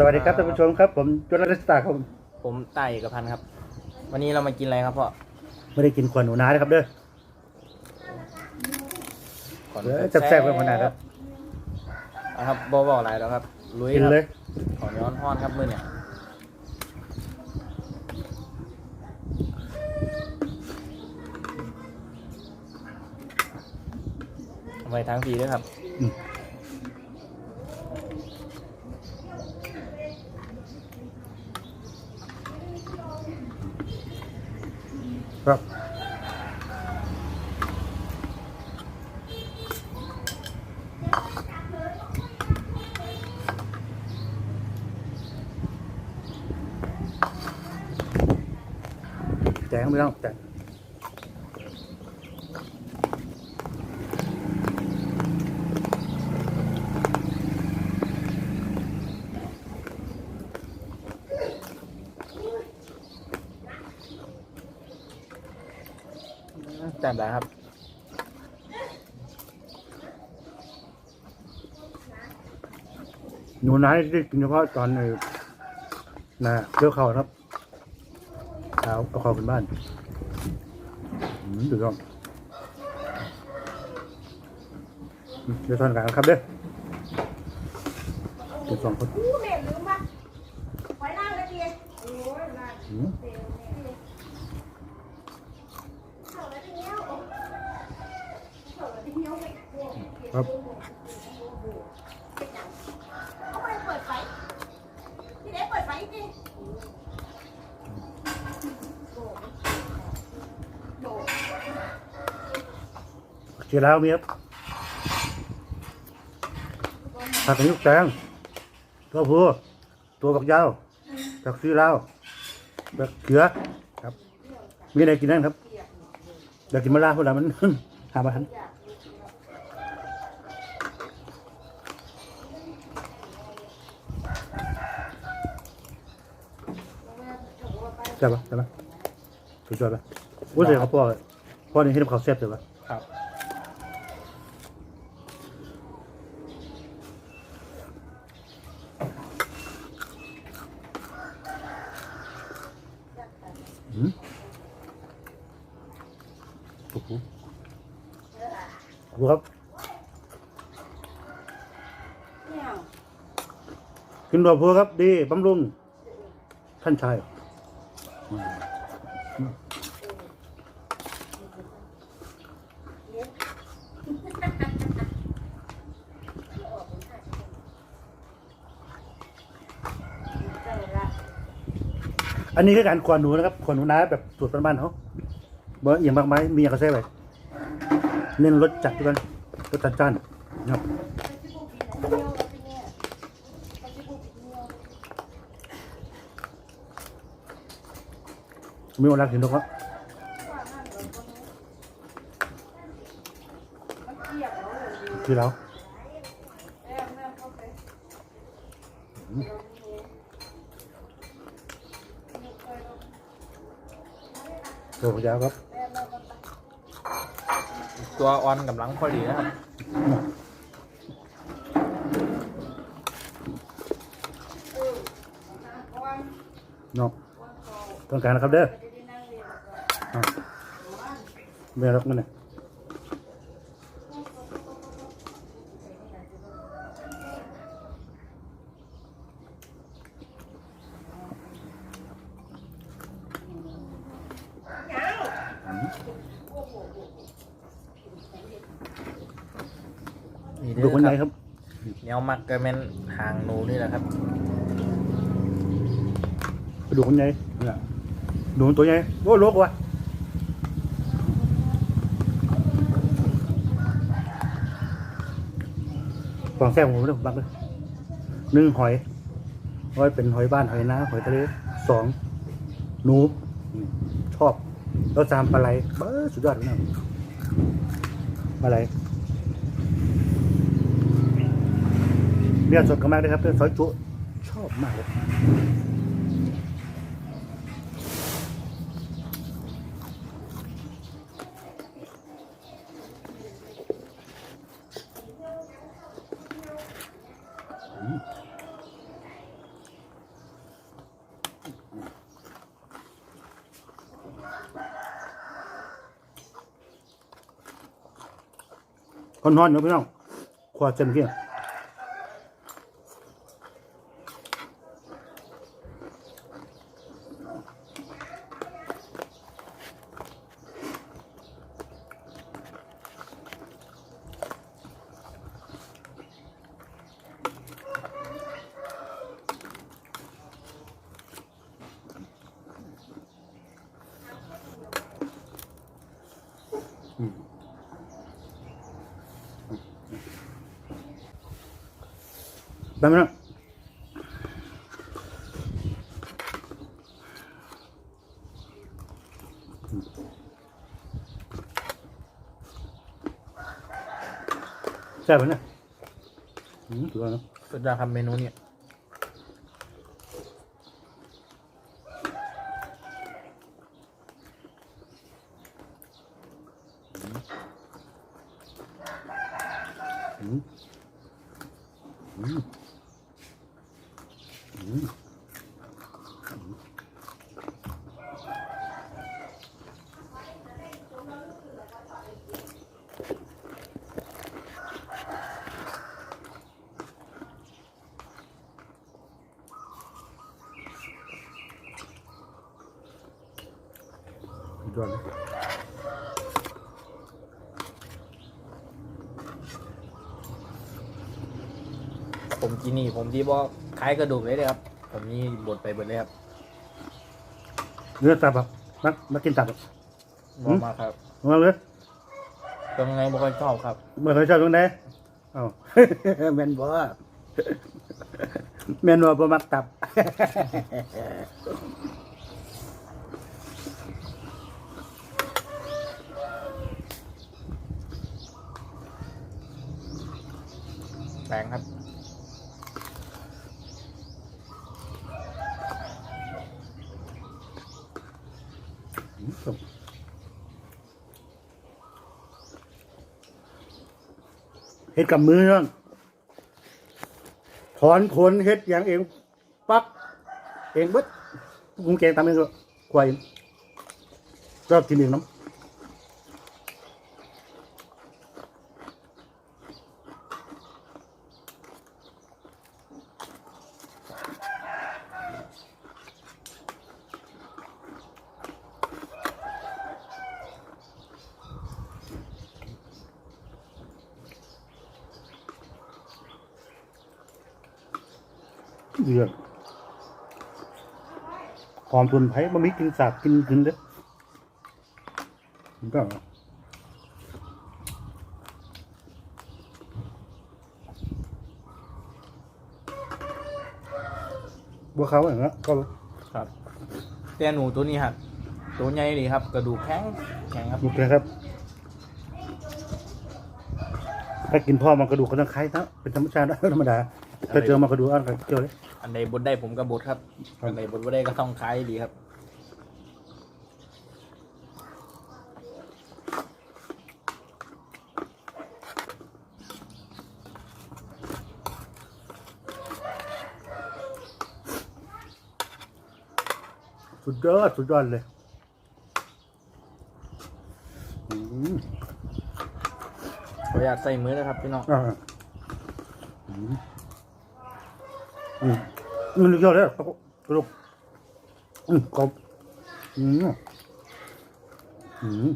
สวัสดีครับท่านผู้ชมครับผมจุลรัตน์สตาร์ครับผมผมต่ายเอกพันธ์ครับ วันนี้เรามากินอะไรครับพ่อไม่ได้กินขวานหนูนานะครับเด้อก่อนเดี๋ยวแซ่บๆกันขนาดครับเอาครับบบอกอะไรแล้วครับลุยกินครับเลยขอย้อนห้อนครับมือเนี่ยเอาไปทั้งทีด้วยครับอืมครับ งไม่ต้องแจงจัดได้ครับหนูนาที่กินเฉพาะตอนในนะเลือกเขาครับ เอาเอาเขาเป็นบ้านอืมดูก่อนอืมเดี๋ยวทานกันครับเด้อเป็นสองคนอู้แม่ลืมปะไว้ล่างเลยดีโอ้ยล่าง อืม เข้าแล้วทีเนี้ยเข้าแล้วทีเนี้ยไม่ ครับ เขาไม่เปิดไฟที่ไหนเปิดไฟจริงโดด เชียแล้วมีครับผักกระยุกแตงตัวผู้ตัวบักยาวผักซีลาวผักเขือครับ มีอะไรกินนั่นครับอยากกินมะระเวลามัน หามาทันใช่ปะใช่ปะสุดยอดปะอุ้ยเดี๋ยวเขาพ่อพ่อนี่ให้ทำข้าวแซ่บเลยปะครับ อืมโอ้โห ดูครับเนี่ยกินดอกบัวครับ ดีบำรุงท่านชายอืม ใช่ละ อันนี้คือการขวนหนูนะครับขวนหนูนาแบบสูตรบ้านๆเขาบ่เอียงมากไหมมีอย่างกระเซ่ไปเน้นรสจัดด้วยกันรสจัดจ้านนะครับมีวันรักถึงนกครับมันแล้วเลย ที่เรา แม่แม่เข้าไป ตัวพยาวครับ ตัวออนกำลังพอดีนะครับ เนาะต้องการนะครับเด้ออะเมียรับนั่นน่ะ นี่ ดู เด้อ คนไหน ค ครับ รับ แนวมั กกระเมนหางหนูนี่แหละครับไปดูคนใหญ่เนี่ยดูตัวใหญ่โอ้โลกว่ะฟองแซ่บผมไม่ได้ผมบักเลยหนึ่งหอยหอยเป็นหอยบ้านหอยนาหอยทะเลสองหนูชอบ แล้วสามปลาไหลเบ้อสุดยอดเลยนะปลาไหล เนื้อสดกันมากนะครับเพื่อนซอยจุชอบมากเลยคนอนๆเนาะพี่น้องขวาเส้นเพีย ด้ไหมนะใช่ไหมเนี่ยอืมถือว่าเนอะสุดยอดครับเมนูเนี่ย อืมอืมอืม สุดยอดเลย ผมกินนี่ผมที่บอกคล้ายกระดูกเลยเลยครับ ผมนี่บดไปเบดเลยครับเนื้อตับอะนักนักกินตับอะบอมากครับมาเลยตรงไหนบ่ค่อยชอบครับเมื่อเคยชอบตรงไหนเอ้าแมนบ่แมนบ่บ่มักตับแปลงครับ เฮ็ดกับมือเนาะถอนขนเฮ็ดอย่างเอง ปัก เองเบิดกุ้งแกงตามเองก็ควายชอบกินเองน้ำ เดือดหอมตุนไผ่บะมีกินสาบกินกินเด้อมันก็บัวเขาอย่างนั้นก็ครับ แต่หนูตัวนี้ครับตัวใหญ่ดีครับ กระดูกแข็งแข็งครับโอเคครับ ถ้ากินพ่อมันกระดูกก็ต้องคล้ายนะเป็นธรรมชาติธรรมดา ถ้าเจอมากระดูกอ่อนก็เกี่ยวเลยอันใดบดได้ผมก็บดครับครับอันใดบดไม่ได้ก็ต้องคล้ายดีครับ สุดยอดสุดยอดเลยอืมขออนุญาตใส่มือนะครับพี่น้องอ่าอืม อืมมันเยอะเลยคระดูกอืมกรอบอืมอืม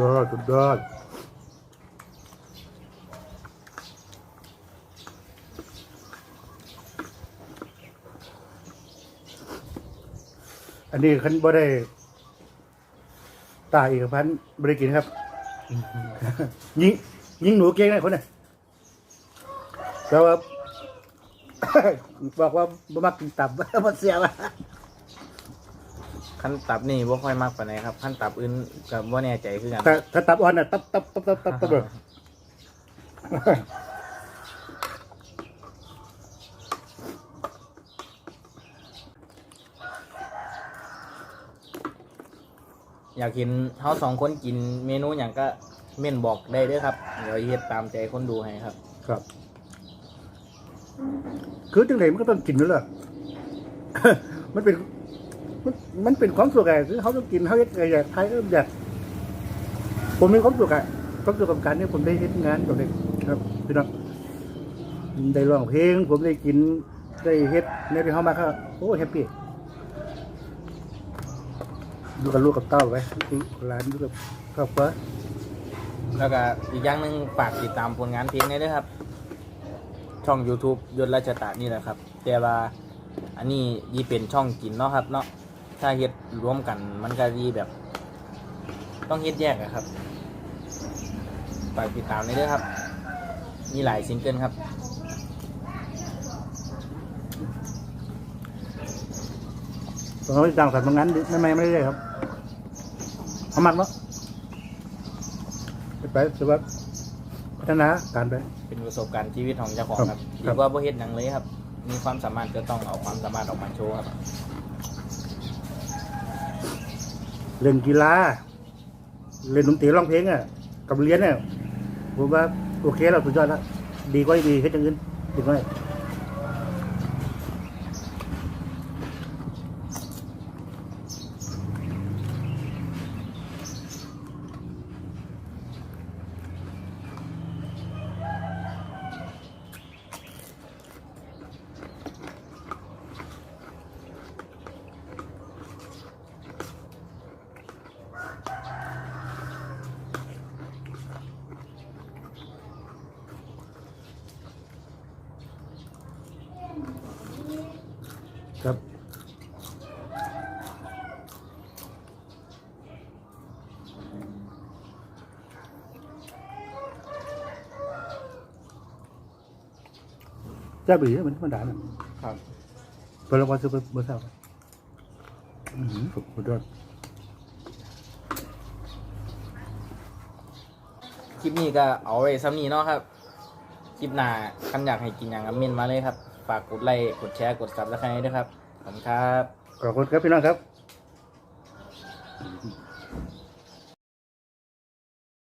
ยอดสุดยอดอันนี้คันบ่ได้ตายอีกพันบริกินครับ ยิงยิงหนูเก่งนะคนน่ะแต่ว่า บอกว่าบ่มักกินตับบ่เสียว่ะ ขั้นตับนี่บ่ค่อยมากปานใดครับขั้นตับอื่นก็บ่แน่ใจคือกันแต่ถ้าตับอ่อนน่ะตับตับตับตับตับตับเลยอยากกินเฮาสองคนกินเมนูหยังก็เม่นบอกได้เด้อครับเดี๋ยวเฮ็ดตามใจคนดูให้ครับ ครับ คือจังไหนมันก็ต้องกินนั่นแหละ มันเป็น มันมันเป็นความสุขไงคือเขาต้องกินเขาเฮ็ดไงอยากใครก็อยากผมมีความสุขอะความสุขกับการที่ผมได้เฮ็ดงานกับเด็กครับพี่น้องได้ร้องเพลง ผมได้กินได้เฮ็ดในที่เขามาก็โอ้แฮปปี้อยู่กับลูกกับเต้าไว้อยู่กับหลานอยู่กับครอบครัวแล้วก็อีกอย่างหนึ่งฝากติดตามผลงานเพลงได้ด้วยครับ ช่อง YouTube ยศราชตะนี่แหละครับ แต่ว่าอันนี้ยี่เป็นช่องกินเนาะครับเนาะ ถ้าเฮ็ดรวมกันมันก็ดีแบบ ต้องเฮ็ดแยกอะครับฝากติดตามได้ด้วยครับ มีหลายซิงเกิลครับตอนนี้ต่างสายทำงานไม่ไม่ไม่ได้ครับเขามักเนาะไปไปถือว่าพัฒนาการไป เป็นประสบการณ์ชีวิตของเจ้าของคครัรับบคดีรับกว่าบ่เฮ็ดหนังเลยครับ มีความสามารถก็ต้องเอาความสามารถออกมาโชว์ครับ เล่นกีฬาเล่นดนตรีร้องเพลงอะกับเรียนเนี่ยผมว่าโอเคแล้วสุดยอดแล้วดีกว่าดีเฮ็ดอย่างอื่นดีกว่า จ้าบีมันธรรมดาน่ะครับเปิดรางวัลซื้อเบอร์เศร้าอือหือสุดยอดคลิปนี้ก็เอาไว้ซ้ำนี้เนาะครับ คลิปหน้าคันอยากให้กินอย่างกับเมนมาเลยครับ ฝากกดไลค์ กดแชร์ กดซับสไครต์ด้วยครับ ขอบคุณครับ ขอบคุณครับพี่น้องครับ